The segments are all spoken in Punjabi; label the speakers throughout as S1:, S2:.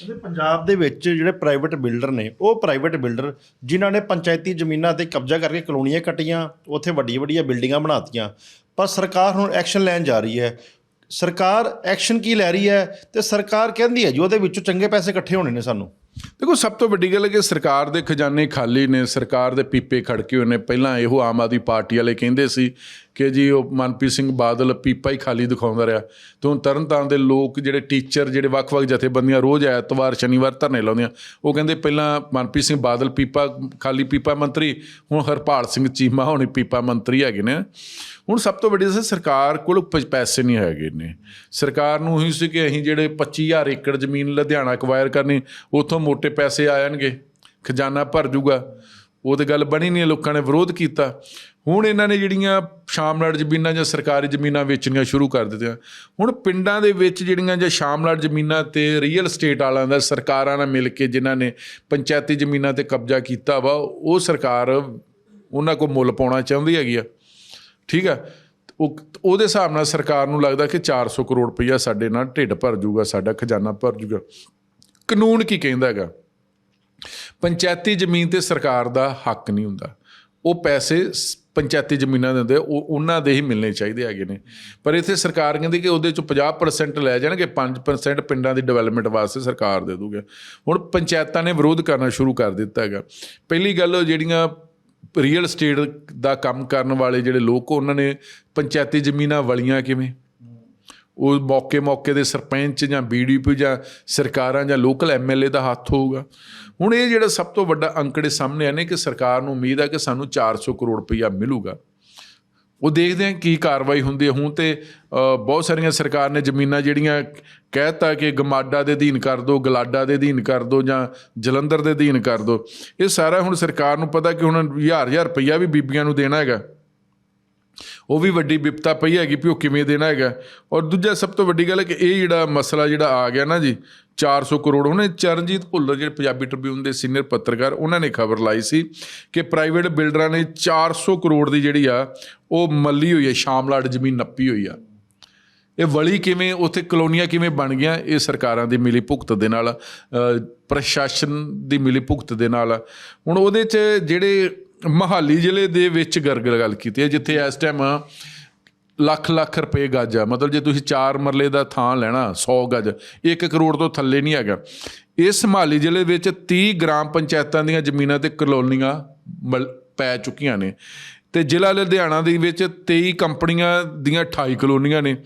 S1: ਕਹਿੰਦੇ ਪੰਜਾਬ ਦੇ ਵਿੱਚ ਜਿਹੜੇ ਪ੍ਰਾਈਵੇਟ ਬਿਲਡਰ ਨੇ, ਉਹ ਪ੍ਰਾਈਵੇਟ ਬਿਲਡਰ ਜਿਨ੍ਹਾਂ ਨੇ ਪੰਚਾਇਤੀ ਜ਼ਮੀਨਾਂ ਤੇ ਕਬਜ਼ਾ ਕਰਕੇ ਕਲੋਨੀਆਂ ਕੱਟੀਆਂ, ਉੱਥੇ ਵੱਡੀਆਂ ਵੱਡੀਆਂ ਬਿਲਡਿੰਗਾਂ ਬਣਾਤੀਆਂ। ਪਰ ਸਰਕਾਰ ਹੁਣ ਐਕਸ਼ਨ ਲੈਣ ਜਾ ਰਹੀ ਹੈ। ਸਰਕਾਰ ਐਕਸ਼ਨ ਕੀ ਲੈ ਰਹੀ ਹੈ ਤੇ ਸਰਕਾਰ ਕਹਿੰਦੀ ਹੈ ਜੀ, ਉਹਦੇ ਵਿੱਚੋਂ ਚੰਗੇ ਪੈਸੇ ਇਕੱਠੇ ਹੋਣੇ ਨੇ ਸਾਨੂੰ।
S2: ਦੇਖੋ, ਸਭ ਤੋਂ ਵੱਡੀ ਗੱਲ ਹੈ ਕਿ ਸਰਕਾਰ ਦੇ ਖਜ਼ਾਨੇ ਖਾਲੀ ਨੇ, ਸਰਕਾਰ ਦੇ ਪੀਪੇ ਖੜਕੇ ਹੋਏ ਨੇ। ਪਹਿਲਾਂ ਇਹੋ ਆਮ ਆਦਮੀ ਪਾਰਟੀ ਵਾਲੇ ਕਹਿੰਦੇ ਸੀ ਕਿ ਜੀ ਉਹ ਮਨਪ੍ਰੀਤ ਸਿੰਘ ਬਾਦਲ ਪੀਪਾ ਹੀ ਖਾਲੀ ਦਿਖਾਉਂਦਾ ਰਿਹਾ। ਤੇ ਹੁਣ ਤਰਨਤਾਰਨ ਦੇ ਲੋਕ ਜਿਹੜੇ ਟੀਚਰ, ਜਿਹੜੇ ਵੱਖ-ਵੱਖ ਜਥੇਬੰਦੀਆਂ ਰੋਜ਼ ਐਤਵਾਰ, ਸ਼ਨੀਵਾਰ ਧਰਨੇ ਲਾਉਂਦੀਆਂ, ਉਹ ਕਹਿੰਦੇ ਪਹਿਲਾਂ ਮਨਪ੍ਰੀਤ ਸਿੰਘ ਬਾਦਲ ਪੀਪਾ, ਖਾਲੀ ਪੀਪਾ ਮੰਤਰੀ, ਹੁਣ ਹਰਪਾਲ ਸਿੰਘ ਚੀਮਾ ਹੁਣ ਪੀਪਾ ਮੰਤਰੀ ਹੈਗੇ ਨੇ। ਹੁਣ ਸਭ ਤੋਂ ਵੱਡੀ ਸਰਕਾਰ ਕੋਲ ਪੈਸੇ ਨਹੀਂ ਹੈਗੇ ਨੇ ਸਰਕਾਰ ਨੂੰ ਹੀ ਸੀ ਕਿ ਅਸੀਂ ਜਿਹੜੇ 25000 ਏਕੜ ਜ਼ਮੀਨ ਲੁਧਿਆਣਾ ਅਕਵਾਇਰ ਕਰਨੀ, ਉਥੋਂ ਮੋٹے ਪੈਸੇ ਆ ਜਾਣਗੇ ਖਜ਼ਾਨਾ ਭਰ ਜੂਗਾ। ਉਹ ਤੇ ਗੱਲ ਬਣੀ ਨਹੀਂ, ਲੋਕਾਂ ਨੇ ਵਿਰੋਧ ਕੀਤਾ। ਹੁਣ ਇਹਨਾਂ ਨੇ ਜਿਹੜੀਆਂ ਸ਼ਾਮਲਾਟ ਜ਼ਮੀਨਾਂ ਜਾਂ ਸਰਕਾਰੀ ਜ਼ਮੀਨਾਂ ਵੇਚਣੀਆਂ ਸ਼ੁਰੂ ਕਰ ਦਿੱਤੀਆਂ। ਹੁਣ ਪਿੰਡਾਂ ਦੇ ਵਿੱਚ ਜਿਹੜੀਆਂ ਜਾਂ ਸ਼ਾਮਲਾਟ ਜ਼ਮੀਨਾਂ ਤੇ ਰੀਅਲ ਸਟੇਟ ਵਾਲਿਆਂ ਦਾ ਸਰਕਾਰਾਂ ਨਾਲ ਮਿਲ ਕੇ ਜਿਨ੍ਹਾਂ ਨੇ ਪੰਚਾਇਤੀ ਜ਼ਮੀਨਾਂ ਤੇ ਕਬਜ਼ਾ ਕੀਤਾ ਵਾ, ਉਹ ਸਰਕਾਰ ਉਹਨਾਂ ਕੋਲ ਮੁੱਲ ਪਾਉਣਾ ਚਾਹੁੰਦੀ ਹੈਗੀ ਆ। ਠੀਕ ਆ? ਉਹ, ਉਹਦੇ ਹਿਸਾਬ ਨਾਲ ਸਰਕਾਰ ਨੂੰ ਲੱਗਦਾ ਕਿ 400 ਕਰੋੜ ਰੁਪਈਆ ਸਾਡੇ ਨਾਲ ਢਿੱਡ ਭਰ ਜਾਊਗਾ ਸਾਡਾ ਖਜ਼ਾਨਾ ਭਰ ਜਾਊਗਾ ਕਾਨੂੰਨ ਕੀ ਕਹਿੰਦਾ ਹੈਗਾ? ਪੰਚਾਇਤੀ ਜ਼ਮੀਨ ਤੇ ਸਰਕਾਰ ਦਾ ਹੱਕ ਨਹੀਂ ਹੁੰਦਾ। ਉਹ ਪੈਸੇ ਸ- ਪੰਚਾਇਤੀ ਜ਼ਮੀਨਾਂ ਦੇ ਹੁੰਦੇ ਉਹ ਉਹਨਾਂ ਦੇ ਹੀ ਮਿਲਣੇ ਚਾਹੀਦੇ ਹੈਗੇ ਨੇ। ਪਰ ਇੱਥੇ ਸਰਕਾਰ ਕਹਿੰਦੀ ਕਿ ਉਹਦੇ ਚੋਂ 50% ਲੈ ਜਾਣਗੇ 5% ਪਿੰਡਾਂ ਦੀ ਡਿਵੈਲਪਮੈਂਟ ਵਾਸਤੇ ਸਰਕਾਰ ਦੇ ਦੂਗੇ ਹੁਣ ਪੰਚਾਇਤਾਂ ਨੇ ਵਿਰੋਧ ਕਰਨਾ ਸ਼ੁਰੂ ਕਰ ਦਿੱਤਾ ਹੈਗਾ। ਪਹਿਲੀ ਗੱਲ ਉਹ ਜਿਹੜੀਆਂ ਰੀਅਲ ਸਟੇਟ ਦਾ ਕੰਮ ਕਰਨ ਵਾਲੇ ਜਿਹੜੇ ਲੋਕ, ਉਹਨਾਂ ਨੇ ਪੰਚਾਇਤੀ ਜ਼ਮੀਨਾਂ ਵਲੀਆਂ ਕਿਵੇਂ? ਉਹ ਮੌਕੇ ਮੌਕੇ ਦੇ ਸਰਪੰਚ ਜਾਂ ਬੀਡੀਪੀ ਜਾਂ ਸਰਕਾਰਾਂ ਜਾਂ ਲੋਕਲ ਐਮਐਲਏ ਦਾ ਹੱਥ ਹੋਊਗਾ। ਹੁਣ ਇਹ ਜਿਹੜਾ ਸਭ ਤੋਂ ਵੱਡਾ ਅੰਕੜੇ ਸਾਹਮਣੇ ਆਨੇ ਕਿ ਸਰਕਾਰ ਨੂੰ ਉਮੀਦ ਆ ਕਿ ਸਾਨੂੰ 400 ਕਰੋੜ ਰੁਪਈਆ ਮਿਲੂਗਾ। ਉਹ ਦੇਖਦੇ ਆ ਕੀ ਕਾਰਵਾਈ ਹੁੰਦੀ ਹੈ ਹੁਣ ਤੇ ਬਹੁਤ ਸਾਰੀਆਂ ਸਰਕਾਰ ਨੇ ਜ਼ਮੀਨਾਂ ਜਿਹੜੀਆਂ ਕਹਿਤਾ ਕਿ ਗਮਾਡਾ ਦੇ ਅਧੀਨ ਕਰ ਦਿਓ ਗਲਾਡਾ ਦੇ ਅਧੀਨ ਕਰ ਦਿਓ ਜਾਂ ਜਲੰਧਰ ਦੇ ਅਧੀਨ ਕਰ ਦਿਓ ਇਹ ਸਾਰਾ ਹੁਣ ਸਰਕਾਰ ਨੂੰ ਪਤਾ ਕਿ ਹੁਣ ਹਜ਼ਾਰ ਹਜ਼ਾਰ ਰੁਪਈਆ ਵੀ ਬੀਬੀਆਂ ਨੂੰ ਦੇਣਾ ਹੈਗਾ। ਉਹ ਵੀ ਵੱਡੀ ਵਿਪਤਾ ਪਈ ਹੈਗੀ ਵੀ ਉਹ ਕਿਵੇਂ ਦੇਣਾ ਹੈਗਾ। ਔਰ ਦੂਜਾ ਸਭ ਤੋਂ ਵੱਡੀ ਗੱਲ ਹੈ ਕਿ ਇਹ ਜਿਹੜਾ ਮਸਲਾ ਜਿਹੜਾ ਆ ਗਿਆ ਨਾ ਜੀ 400 ਕਰੋੜ, ਉਹਨੇ ਚਰਨਜੀਤ ਭੁੱਲਰ ਜਿਹੜੇ ਪੰਜਾਬੀ ਟ੍ਰਿਬਿਊਨ ਦੇ ਸੀਨੀਅਰ ਪੱਤਰਕਾਰ, ਉਹਨਾਂ ਨੇ ਖਬਰ ਲਾਈ ਸੀ ਕਿ ਪ੍ਰਾਈਵੇਟ ਬਿਲਡਰਾਂ ਨੇ 400 ਕਰੋੜ ਦੀ ਜਿਹੜੀ ਆ, ਉਹ ਮੱਲੀ ਹੋਈ ਹੈ ਸ਼ਾਮਲਾਟ ਜ਼ਮੀਨ ਨੱਪੀ ਹੋਈ ਆ। ਇਹ ਵਲੀ ਕਿਵੇਂ, ਉੱਥੇ ਕਲੋਨੀਆਂ ਕਿਵੇਂ ਬਣ ਗਈਆਂ, ਇਹ ਸਰਕਾਰਾਂ ਦੀ ਮਿਲੀ ਭੁਗਤ ਦੇ ਨਾਲ ਪ੍ਰਸ਼ਾਸਨ ਦੀ ਮਿਲੀ ਭੁਗਤ ਦੇ ਨਾਲ। ਹੁਣ ਉਹਦੇ 'ਚ ਜਿਹੜੇ ਮਹਾਲੀ ਜ਼ਿਲ੍ਹੇ ਦੇ ਵਿੱਚ ਗਰਗਲ ਗੱਲ ਕੀਤੀ ਹੈ, ਜਿੱਥੇ ਇਸ ਟਾਈਮ ਲੱਖ ਲੱਖ ਰੁਪਏ ਗੱਜ ਆ। ਮਤਲਬ ਜੇ ਤੁਸੀਂ 4 ਮਰਲੇ ਦਾ ਥਾਂ ਲੈਣਾ 100 ਗੱਜ 1 ਕਰੋੜ ਤੋਂ ਥੱਲੇ ਨਹੀਂ ਹੈਗਾ। ਇਸ ਮਹਾਲੀ ਜ਼ਿਲ੍ਹੇ ਵਿੱਚ 30 ਗ੍ਰਾਮ ਪੰਚਾਇਤਾਂ ਦੀਆਂ ਜ਼ਮੀਨਾਂ ਤੇ ਕਲੋਨੀਆਂ ਮਲ- ਪੈ ਚੁੱਕੀਆਂ ਨੇ। ਤੇ ਜ਼ਿਲ੍ਹਾ ਲੁਧਿਆਣਾ ਦੇ ਵਿੱਚ 23 ਕੰਪਨੀਆਂ ਦੀਆਂ 28 ਕਲੋਨੀਆਂ ਨੇ।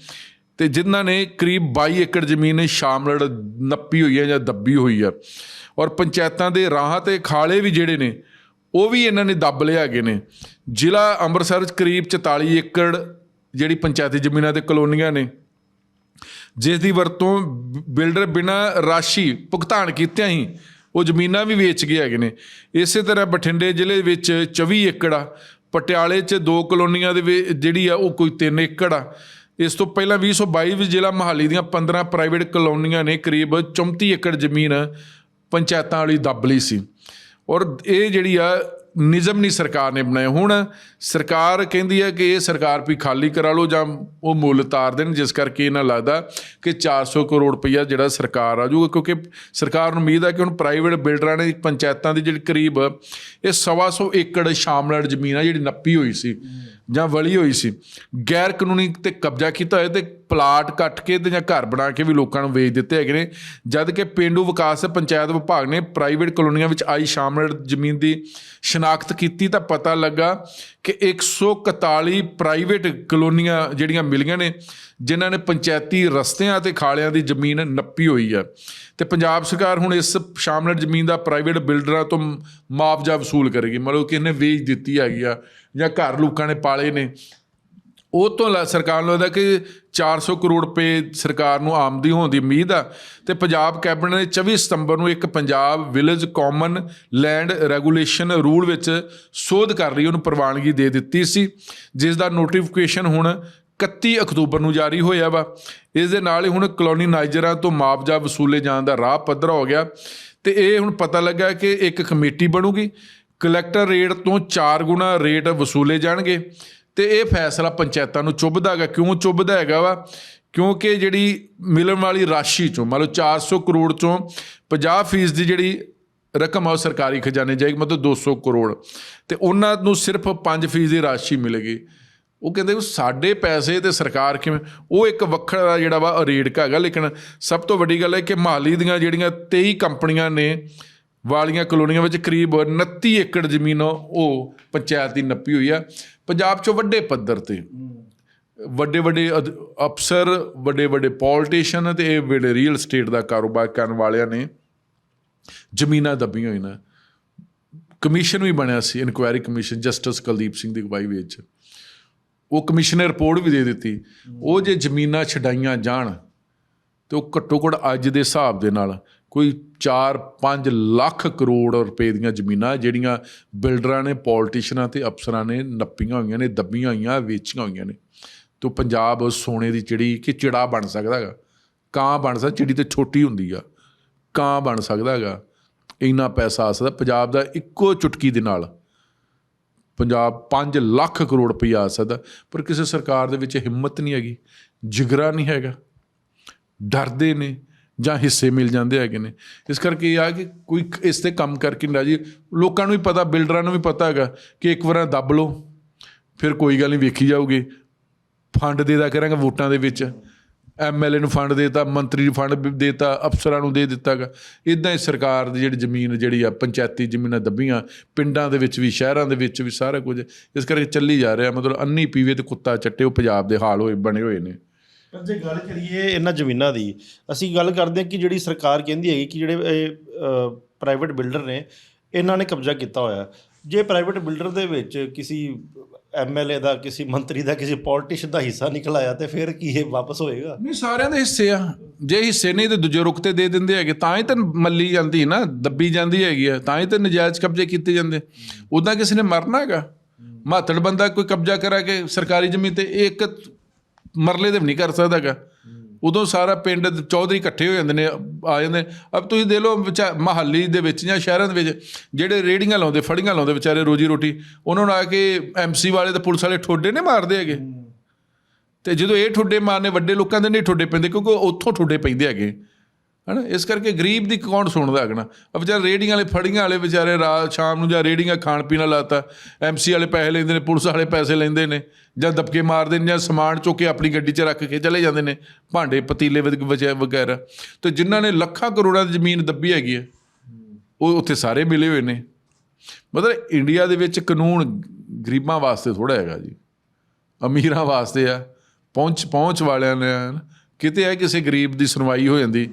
S2: ਤੇ ਜਿਨ੍ਹਾਂ ਨੇ ਕਰੀਬ 22 ਏਕੜ ਜ਼ਮੀਨ ਸ਼ਾਮਲੜ ਨੱਪੀ ਹੋਈ ਹੈ ਜਾਂ ਦੱਬੀ ਹੋਈ ਆ ਔਰ ਪੰਚਾਇਤਾਂ ਦੇ ਰਾਹਾਂ ਤੇ ਖਾਲੇ ਵੀ ਜਿਹੜੇ ਨੇ ਉਹ ਵੀ ਇਹਨਾਂ ਨੇ ਦੱਬ ਲਿਆ ਹੈਗੇ ਨੇ। ਜ਼ਿਲ੍ਹਾ ਅੰਮ੍ਰਿਤਸਰ 'ਚ ਕਰੀਬ 44 ਏਕੜ ਜਿਹੜੀ ਪੰਚਾਇਤੀ ਜ਼ਮੀਨਾਂ ਤੇ ਕਲੋਨੀਆਂ ਨੇ, ਜਿਸ ਦੀ ਵਰਤੋਂ ਬ- ਬਿਲਡਰ ਬਿਨਾਂ ਰਾਸ਼ੀ ਭੁਗਤਾਨ ਕੀਤਿਆਂ ਹੀ ਉਹ ਜ਼ਮੀਨਾਂ ਵੀ ਵੇਚ ਗਏ ਹੈਗੇ ਨੇ। ਇਸੇ ਤਰ੍ਹਾਂ ਬਠਿੰਡੇ ਜ਼ਿਲ੍ਹੇ ਵਿੱਚ 24 ਏਕੜ ਆ, ਪਟਿਆਲੇ 'ਚ ਦੋ ਕਲੋਨੀਆਂ ਦੇ ਵਿੱਚ ਜਿਹੜੀ ਆ ਉਹ ਕੋਈ 3 ਏਕੜ ਆ। ਇਸ ਤੋਂ ਪਹਿਲਾਂ 2022 ਵਿੱਚ ਜ਼ਿਲ੍ਹਾ ਮਹਾਲੀ ਦੀਆਂ 15 ਪ੍ਰਾਈਵੇਟ ਕਲੋਨੀਆਂ ਨੇ, ਕਰੀਬ 34 ਏਕੜ ਜ਼ਮੀਨ ਪੰਚਾਇਤਾਂ ਵਾਲੀ ਦੱਬ ਲਈ ਸੀ। ਔਰ ਇਹ ਜਿਹੜੀ ਆ, ਨਿਯਮ ਨਹੀਂ ਸਰਕਾਰ ਨੇ ਬਣਾਏ। ਹੁਣ ਸਰਕਾਰ ਕਹਿੰਦੀ ਹੈ ਕਿ ਇਹ ਸਰਕਾਰ ਵੀ ਖਾਲੀ ਕਰਾ ਲਓ ਜਾਂ ਉਹ ਮੁੱਲ ਤਾਰ ਦੇਣ, ਜਿਸ ਕਰਕੇ ਇਹਨਾਂ ਲੱਗਦਾ ਕਿ 400 ਕਰੋੜ ਰੁਪਈਆ ਜਿਹੜਾ ਸਰਕਾਰ ਆ ਜਾਊਗਾ। ਕਿਉਂਕਿ ਸਰਕਾਰ ਨੂੰ ਉਮੀਦ ਹੈ ਕਿ ਹੁਣ ਪ੍ਰਾਈਵੇਟ ਬਿਲਡਰਾਂ ਨੇ, ਪੰਚਾਇਤਾਂ ਦੀ ਜਿਹੜੀ ਕਰੀਬ, ਇਹ ਸਵਾ ਸੌ ਏਕੜ ਸ਼ਾਮਲੜ ਜ਼ਮੀਨ ਆ ਜਿਹੜੀ ਨੱਪੀ ਹੋਈ ਸੀ ਜਾਂ ਵਲੀ ਹੋਈ ਸੀ। ਗੈਰ ਕਾਨੂੰਨੀ ਤੇ ਕਬਜ਼ਾ ਕੀਤਾ ਹੋਇਆ ਤੇ ਪਲਾਟ ਕੱਟ ਕੇ ਤੇ ਜਾਂ ਘਰ ਬਣਾ ਕੇ ਵੀ ਲੋਕਾਂ ਨੂੰ ਵੇਚ ਦਿੱਤੇ ਹੈਗੇ ਨੇ। ਜਦ ਕਿ ਪਿੰਡੂ ਵਿਕਾਸ ਪੰਚਾਇਤ ਵਿਭਾਗ ਨੇ ਪ੍ਰਾਈਵੇਟ ਕਲੋਨੀਆਂ ਵਿੱਚ ਆਈ ਸ਼ਾਮਲ ਜ਼ਮੀਨ ਦੀ ਸ਼ਨਾਖਤ ਕੀਤੀ ਤਾਂ ਪਤਾ ਲੱਗਾ ਕਿ 141 ਪ੍ਰਾਈਵੇਟ ਕਲੋਨੀਆਂ ਜਿਹੜੀਆਂ ਮਿਲੀਆਂ ਨੇ, ਜਿਨ੍ਹਾਂ ਨੇ ਪੰਚਾਇਤੀ ਰਸਤਿਆਂ ਤੇ ਖਾਲਿਆਂ ਦੀ ਜ਼ਮੀਨ ਨੱਪੀ ਹੋਈ ਆ। ਤੇ ਪੰਜਾਬ ਸਰਕਾਰ ਹੁਣ ਇਸ ਸ਼ਾਮਲ ਜ਼ਮੀਨ ਦਾ ਪ੍ਰਾਈਵੇਟ ਬਿਲਡਰਾਂ ਤੋਂ ਮੁਆਵਜ਼ਾ ਵਸੂਲ ਕਰੇਗੀ। ਮਤਲਬ ਕਿ ਇਹਨੇ ਵੇਚ ਦਿੱਤੀ ਹੈਗੀ ਆ ਜਾਂ ਘਰ ਲੋਕਾਂ ਨੇ ਪਾਲੇ ਨੇ। ਉਹ ਤੋਂ ਲਾ- ਸਰਕਾਰ ਨੂੰ ਲੱਗਦਾ ਕਿ 400 ਕਰੋੜ ਰੁਪਏ ਸਰਕਾਰ ਨੂੰ ਆਮਦੀ ਹੋਣ ਦੀ ਉਮੀਦ ਆ। ਤੇ ਪੰਜਾਬ ਕੈਬਨਿਟ ਨੇ 24 ਸਤੰਬਰ ਨੂੰ ਇੱਕ Punjab village common land regulation rule ਵਿੱਚ ਸੋਧ ਕਰ ਰਹੀ, ਉਹਨੂੰ ਪ੍ਰਵਾਨਗੀ ਦੇ ਦਿੱਤੀ ਸੀ, ਜਿਸ ਦਾ ਨੋਟੀਫਿਕੇਸ਼ਨ ਹੁਣ 31 ਅਕਤੂਬਰ ਨੂੰ ਜਾਰੀ ਹੋਇਆ ਵਾ। ਇਸ ਦੇ ਨਾਲ ਹੀ ਹੁਣ ਕਲੋਨੀਨਾਈਜ਼ਰਾਂ ਤੋਂ ਮੁਆਵਜ਼ਾ ਵਸੂਲੇ ਜਾਣ ਦਾ ਰਾਹ ਪੱਧਰਾ ਹੋ ਗਿਆ। ਤੇ ਇਹ ਹੁਣ ਪਤਾ ਲੱਗਾ ਕਿ ਇੱਕ ਕਮੇਟੀ ਬਣੂਗੀ, ਕਲੈਕਟਰ ਰੇਟ ਤੋਂ 4 ਗੁਣਾ ਰੇਟ ਵਸੂਲੇ ਜਾਣਗੇ। ਤੇ ਇਹ ਫੈਸਲਾ ਪੰਚਾਇਤਾਂ ਨੂੰ ਚੁੱਭਦਾ ਹੈਗਾ। ਕਿਉਂ ਚੁੱਭਦਾ ਹੈਗਾ ਵਾ? ਕਿਉਂਕਿ ਜਿਹੜੀ ਮਿਲਣ ਵਾਲੀ ਰਾਸ਼ੀ ਚੋਂ, ਮੰਨ ਲਓ 400 ਕਰੋੜ ਚੋਂ 50% ਦੀ ਜਿਹੜੀ ਰਕਮ ਆ ਉਹ ਸਰਕਾਰੀ ਖਜ਼ਾਨੇ ਜਾਏਗੀ ਮਤਲਬ 200 ਕਰੋੜ। ਤੇ ਉਹਨਾਂ ਨੂੰ ਸਿਰਫ 5% ਦੀ ਰਾਸ਼ੀ ਮਿਲੇਗੀ। ਉਹ ਕਹਿੰਦੇ ਸਾਡੇ ਪੈਸੇ ਤੇ ਸਰਕਾਰ ਕਿਵੇਂ? ਉਹ ਇੱਕ ਵੱਖਰਾ ਜਿਹੜਾ ਵਾ ਰੇੜਕਾ ਹੈਗਾ, ਲੇਕਿਨ ਸਭ ਤੋਂ ਵੱਡੀ ਗੱਲ ਹੈ ਕਿ ਮਾਲੀ ਦੀਆਂ ਜਿਹੜੀਆਂ 23 ਕੰਪਨੀਆਂ ਨੇ ਵਾਲੀਆਂ ਕਲੋਨੀਆਂ ਵਿੱਚ ਕਰੀਬ 29 ਏਕੜ ਜ਼ਮੀਨ ਉਹ ਪੰਚਾਇਤ ਦੀ ਨੱਪੀ ਹੋਈ ਆ। ਪੰਜਾਬ 'ਚੋਂ ਵੱਡੇ ਪੱਧਰ ਤੇ ਵੱਡੇ ਵੱਡੇ ਅਧ- ਅਫਸਰ ਵੱਡੇ ਵੱਡੇ ਪੋਲੀਟੀਸ਼ੀਅਨ ਤੇ ਇਹ ਵੇਲੇ ਰੀਅਲ ਸਟੇਟ ਦਾ ਕਾਰੋਬਾਰ ਕਰਨ ਵਾਲਿਆਂ ਨੇ ਜ਼ਮੀਨਾਂ ਦੱਬੀਆਂ ਹੋਈਆਂ ਕਮਿਸ਼ਨ ਵੀ ਬਣਿਆ ਸੀ, inquiry commission justice Kuldeep Singh ਦੀ ਅਗਵਾਈ ਵਿੱਚ। ਉਹ ਕਮਿਸ਼ਨ ਨੇ ਰਿਪੋਰਟ ਵੀ ਦੇ ਦਿੱਤੀ, ਉਹ ਜੇ ਜ਼ਮੀਨਾਂ ਛਡਾਈਆਂ ਜਾਣ ਤੇ ਉਹ ਘੱਟੋ ਘੱਟ ਅੱਜ ਦੇ ਹਿਸਾਬ ਦੇ ਨਾਲ ਕੋਈ 4-5 ਲੱਖ ਕਰੋੜ ਰੁਪਏ ਦੀਆਂ ਜ਼ਮੀਨਾਂ ਜਿਹੜੀਆਂ ਬਿਲਡਰਾਂ ਨੇ ਪੋਲੀਟੀਸ਼ੀਅਨਾਂ ਤੇ ਅਫਸਰਾਂ ਨੇ ਨੱਪੀਆਂ ਹੋਈਆਂ ਨੇ, ਦੱਬੀਆਂ ਹੋਈਆਂ, ਵੇਚੀਆਂ ਹੋਈਆਂ ਨੇ। ਤੋਂ ਪੰਜਾਬ ਸੋਨੇ ਦੀ ਚਿੜੀ ਕਿ ਚਿੜਾ ਬਣ ਸਕਦਾ ਹੈਗਾ। ਕਾਂ ਬਣ ਸਕਦਾ, ਚਿੜੀ ਤੇ ਛੋਟੀ ਹੁੰਦੀ ਆ। ਕਾਂ ਬਣ ਸਕਦਾ ਹੈਗਾ। ਇੰਨਾ ਪੈਸਾ ਆ ਸਕਦਾ। ਪੰਜਾਬ ਦਾ ਇੱਕੋ ਚੁਟਕੀ ਦੇ ਨਾਲ ਪੰਜਾਬ 5 ਲੱਖ ਕਰੋੜ ਰੁਪਈਆ ਆ ਸਕਦਾ। ਪਰ ਕਿਸੇ ਸਰਕਾਰ ਦੇ ਵਿੱਚ ਹਿੰਮਤ ਨਹੀਂ ਹੈਗੀ। ਜਿਗਰਾ ਨਹੀਂ ਹੈਗਾ। ਡਰਦੇ ਨੇ। ਜਾਂ ਹਿੱਸੇ ਮਿਲ ਜਾਂਦੇ ਹੈਗੇ ਨੇ। ਇਸ ਕਰਕੇ ਇਹ ਆ ਕਿ ਕੋਈ ਇਸ ਤੇ ਕੰਮ ਕਰਕੇ ਨਹੀਂ ਜੀ ਲੋਕਾਂ ਨੂੰ ਵੀ ਪਤਾ, ਬਿਲਡਰਾਂ ਨੂੰ ਵੀ ਪਤਾ ਹੈਗਾ ਕਿ ਇੱਕ ਵਾਰ ਦੱਬ ਲਓ, ਫਿਰ ਕੋਈ ਗੱਲ ਨਹੀਂ, ਵੇਖੀ ਜਾਊਗੀ। ਫੰਡ ਦੇ ਦਿਆ ਕਰਾਂਗੇ ਵੋਟਾਂ ਦੇ ਵਿੱਚ। ਐਮਐਲਏ ਨੂੰ ਫੰਡ ਦੇਤਾ, ਮੰਤਰੀ ਨੂੰ ਫੰਡ ਦੇਤਾ, ਅਫਸਰਾਂ ਨੂੰ ਦੇ ਦਿੱਤਾਗਾ ਇਦਾਂ ਹੀ ਸਰਕਾਰ ਦੀ ਜਿਹੜੀ ਜ਼ਮੀਨ, ਜਿਹੜੀ ਆ ਪੰਚਾਇਤੀ ਜ਼ਮੀਨਾਂ ਦੱਬੀਆਂ, ਪਿੰਡਾਂ ਦੇ ਵਿੱਚ ਵੀ, ਸ਼ਹਿਰਾਂ ਦੇ ਵਿੱਚ ਵੀ ਸਾਰਾ ਕੁਝ। ਇਸ ਕਰਕੇ ਚੱਲੀ ਜਾ ਰਿਹਾ, ਮਤਲਬ ਅੰਨੀ ਪੀਵੇ ਤੇ ਕੁੱਤਾ ਚੱਟੇ, ਉਹ ਪੰਜਾਬ ਦੇ ਹਾਲ ਹੋਏ, ਬਣੇ ਹੋਏ ਨੇ।
S1: ਪਰ ਜੇ ਗੱਲ ਕਰੀਏ ਇਹਨਾਂ ਜ਼ਮੀਨਾਂ ਦੀ, ਅਸੀਂ ਗੱਲ ਕਰਦੇ ਹਾਂ ਕਿ ਜਿਹੜੀ ਸਰਕਾਰ ਕਹਿੰਦੀ ਹੈਗੀ ਕਿ ਜਿਹੜੇ ਇਹ ਪ੍ਰਾਈਵੇਟ ਬਿਲਡਰ ਨੇ, ਇਹਨਾਂ ਨੇ ਕਬਜ਼ਾ ਕੀਤਾ ਹੋਇਆ। ਜੇ ਪ੍ਰਾਈਵੇਟ ਬਿਲਡਰ ਦੇ ਵਿੱਚ ਕਿਸੇ ਐਮਐਲਏ ਦਾ, ਕਿਸੇ ਮੰਤਰੀ ਦਾ, ਕਿਸੇ ਪੋਲੀਟੀਸ਼ੀਅਨ ਦਾ ਹਿੱਸਾ ਨਿਕਲ ਆਇਆ ਤੇ ਫਿਰ ਕੀ ਇਹ ਵਾਪਸ ਹੋਏਗਾ?
S2: ਨਹੀਂ, ਸਾਰਿਆਂ ਦੇ ਹਿੱਸੇ ਆ। ਜੇ ਹਿੱਸੇ ਨਹੀਂ ਤੇ ਦੂਜੇ ਰੁਕ ਤੇ ਦੇ ਦਿੰਦੇ ਹੈਗੇ, ਤਾਂ ਹੀ ਤਾਂ ਮੱਲੀ ਜਾਂਦੀ ਨਾ, ਦੱਬੀ ਜਾਂਦੀ ਹੈਗੀ ਆ, ਤਾਂ ਹੀ ਤਾਂ ਨਜਾਇਜ਼ ਕਬਜ਼ੇ ਕੀਤੇ ਜਾਂਦੇ। ਉਦਾਂ ਕਿਸੇ ਨੇ ਮਰਨਾ ਹੈਗਾ। ਮਾਤੜ ਬੰਦਾ ਕੋਈ ਕਬਜ਼ਾ ਕਰਾ ਕੇ ਸਰਕਾਰੀ ਜ਼ਮੀਨ ਤੇ, ਇਹ ਇੱਕ ਮਰਲੇ ਦੇ ਵੀ ਨਹੀਂ ਕਰ ਸਕਦਾਗਾ। ਉਦੋਂ ਸਾਰਾ ਪਿੰਡ ਚੌਧਰੀ ਇਕੱਠੇ ਹੋ ਜਾਂਦੇ ਨੇ ਆ ਜਾਂਦੇ ਅਬ ਤੁਸੀਂ ਦੇ ਲਓ ਵਿਚਾ ਮਹੱਲੀ ਦੇ ਵਿੱਚ ਜਾਂ ਸ਼ਹਿਰਾਂ ਦੇ ਵਿੱਚ ਜਿਹੜੇ ਰੇੜੀਆਂ ਲਾਉਂਦੇ ਫੜੀਆਂ ਲਾਉਂਦੇ ਵਿਚਾਰੇ ਰੋਜੀ ਰੋਟੀ ਉਹਨਾਂ ਨੂੰ ਆ ਕੇ ਐਮਸੀ ਵਾਲੇ ਤੇ ਪੁਲਿਸ ਵਾਲੇ ਠੋਡੇ ਨੇ ਮਾਰਦੇ ਹੈਗੇ। ਤੇ ਜਦੋਂ ਇਹ ਠੁੱਡੇ ਮਾਰਨੇ ਵੱਡੇ ਲੋਕਾਂ ਦੇ ਨਹੀਂ ਠੁੱਡੇ ਪੈਂਦੇ ਕਿਉਂਕਿ ਉੱਥੋਂ ਠੁੱਡੇ ਪੈਂਦੇ ਹੈਗੇ। ਹਨਾ? ਇਸ ਕਰਕੇ ਗਰੀਬ ਦੀ ਕੌਣ ਸੁਣਦਾ ਹੈਗਾ ਆ ਵਿਚਾਰੇ ਰੇੜੀਆਂ ਵਾਲੇ, ਫੜੀਆਂ ਵਾਲੇ ਵਿਚਾਰੇ ਰਾਤ ਸ਼ਾਮ ਨੂੰ ਜਾਂ ਰੇੜੀਆਂ ਖਾਣ ਪੀਣ ਲਾਤਾ ਐਮਸੀ ਵਾਲੇ ਪੈਸੇ ਲੈਂਦੇ ਨੇ, ਪੁਲਿਸ ਵਾਲੇ ਪੈਸੇ ਲੈਂਦੇ ਨੇ, ਜਾਂ ਦਬਕੇ ਮਾਰਦੇ ਨੇ, ਜਾਂ ਸਮਾਨ ਚੁੱਕ ਕੇ ਆਪਣੀ ਗੱਡੀ 'ਚ ਰੱਖ ਕੇ ਚਲੇ ਜਾਂਦੇ ਨੇ, ਭਾਂਡੇ, ਪਤੀਲੇ ਵਗ- ਵਗੈਰਾ। ਤੇ ਜਿਨ੍ਹਾਂ ਨੇ ਲੱਖਾਂ ਕਰੋੜਾਂ ਦੀ ਜ਼ਮੀਨ ਦੱਬੀ ਹੈਗੀ ਹੈ, ਉਹ ਉੱਥੇ ਸਾਰੇ ਮਿਲੇ ਹੋਏ ਨੇ। ਮਤਲਬ ਇੰਡੀਆ ਦੇ ਵਿੱਚ ਕਾਨੂੰਨ ਗਰੀਬਾਂ ਵਾਸਤੇ ਥੋੜਾ ਹੈਗਾ ਜੀ। ਅਮੀਰਾਂ ਵਾਸਤੇ ਆ। ਪਹੁੰਚ ਪਹੁੰਚ ਵਾਲਿਆਂ ਨੇ, ਹਨ। ਕਿਤੇ ਹੈ ਕਿਸੇ ਗਰੀਬ ਦੀ ਸੁਣਵਾਈ ਹੋ ਜਾਂਦੀ।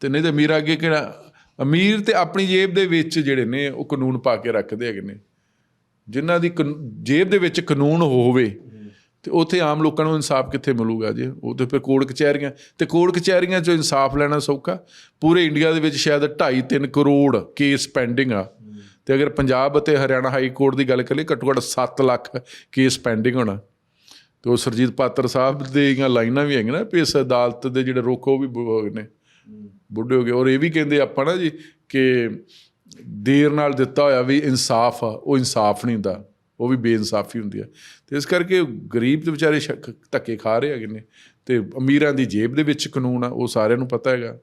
S2: ਤੇ ਨਹੀਂ ਤੇ ਅਮੀਰ ਅੱਗੇ ਕਿਹੜਾ? ਅਮੀਰ ਤੇ ਆਪਣੀ ਜੇਬ ਦੇ ਵਿੱਚ ਜਿਹੜੇ ਨੇ, ਉਹ ਕਾਨੂੰਨ ਪਾ ਕੇ ਰੱਖਦੇ ਹੈਗੇ ਨੇ। ਜਿਨ੍ਹਾਂ ਦੀ ਕਾਨ- ਜੇਬ ਦੇ ਵਿੱਚ ਕਾਨੂੰਨ ਹੋਵੇ, ਤੇ ਉੱਥੇ ਆਮ ਲੋਕਾਂ ਨੂੰ ਇਨਸਾਫ ਕਿੱਥੇ ਮਿਲੂਗਾ ਜੀ? ਉਹ ਤੇ ਫਿਰ ਕੋਰਟ ਕਚਹਿਰੀਆਂ, ਤੇ ਕੋਰਟ ਕਚਹਿਰੀਆਂ 'ਚੋਂ ਇਨਸਾਫ ਲੈਣਾ ਸੌਖਾ। ਪੂਰੇ ਇੰਡੀਆ ਦੇ ਵਿੱਚ ਸ਼ਾਇਦ 2.5 3 ਕਰੋੜ ਕੇਸ ਪੈਂਡਿੰਗ ਆ। ਤੇ ਅਗਰ ਪੰਜਾਬ ਅਤੇ ਹਰਿਆਣਾ ਹਾਈ ਕੋਰਟ ਦੀ ਗੱਲ ਕਰੀਏ, ਘੱਟੋ ਘੱਟ 7 ਲੱਖ ਕੇਸ ਪੈਂਡਿੰਗ ਹੋਣਾ। ਤੇ ਉਹ ਸਰਜੀਤ ਪਾਤਰ ਸਾਹਿਬ ਦੀਆਂ ਲਾਈਨਾਂ ਵੀ ਹੈਗੀਆਂ ਨਾ, ਵੀ ਇਸ ਅਦਾਲਤ ਦੇ ਜਿਹੜੇ ਰੁੱਖ, ਉਹ ਵੀ ਬ- ਨੇ। ਬੁੱਢੇ ਹੋ ਗਏ। ਔਰ ਇਹ ਵੀ ਕਹਿੰਦੇ ਆਪਾਂ ਨਾ ਜੀ ਕਿ ਦੇਰ ਨਾਲ ਦਿੱਤਾ ਹੋਇਆ ਵੀ ਇਨਸਾਫ ਆ, ਉਹ ਇਨਸਾਫ ਨਹੀਂ ਹੁੰਦਾ, ਉਹ ਵੀ ਬੇਇਨਸਾਫੀ ਹੁੰਦੀ ਆ। ਤੇ ਇਸ ਕਰਕੇ ਗਰੀਬ ਤੇ ਵਿਚਾਰੇ ਸ਼ੱਕ- ਧੱਕੇ ਖਾ ਰਹੇ ਹੈਗੇ ਨੇ ਤੇ ਅਮੀਰਾਂ ਦੀ ਜੇਬ ਦੇ ਵਿੱਚ ਕਾਨੂੰਨ ਆ, ਉਹ ਸਾਰਿਆਂ ਨੂੰ ਪਤਾ ਹੈਗਾ।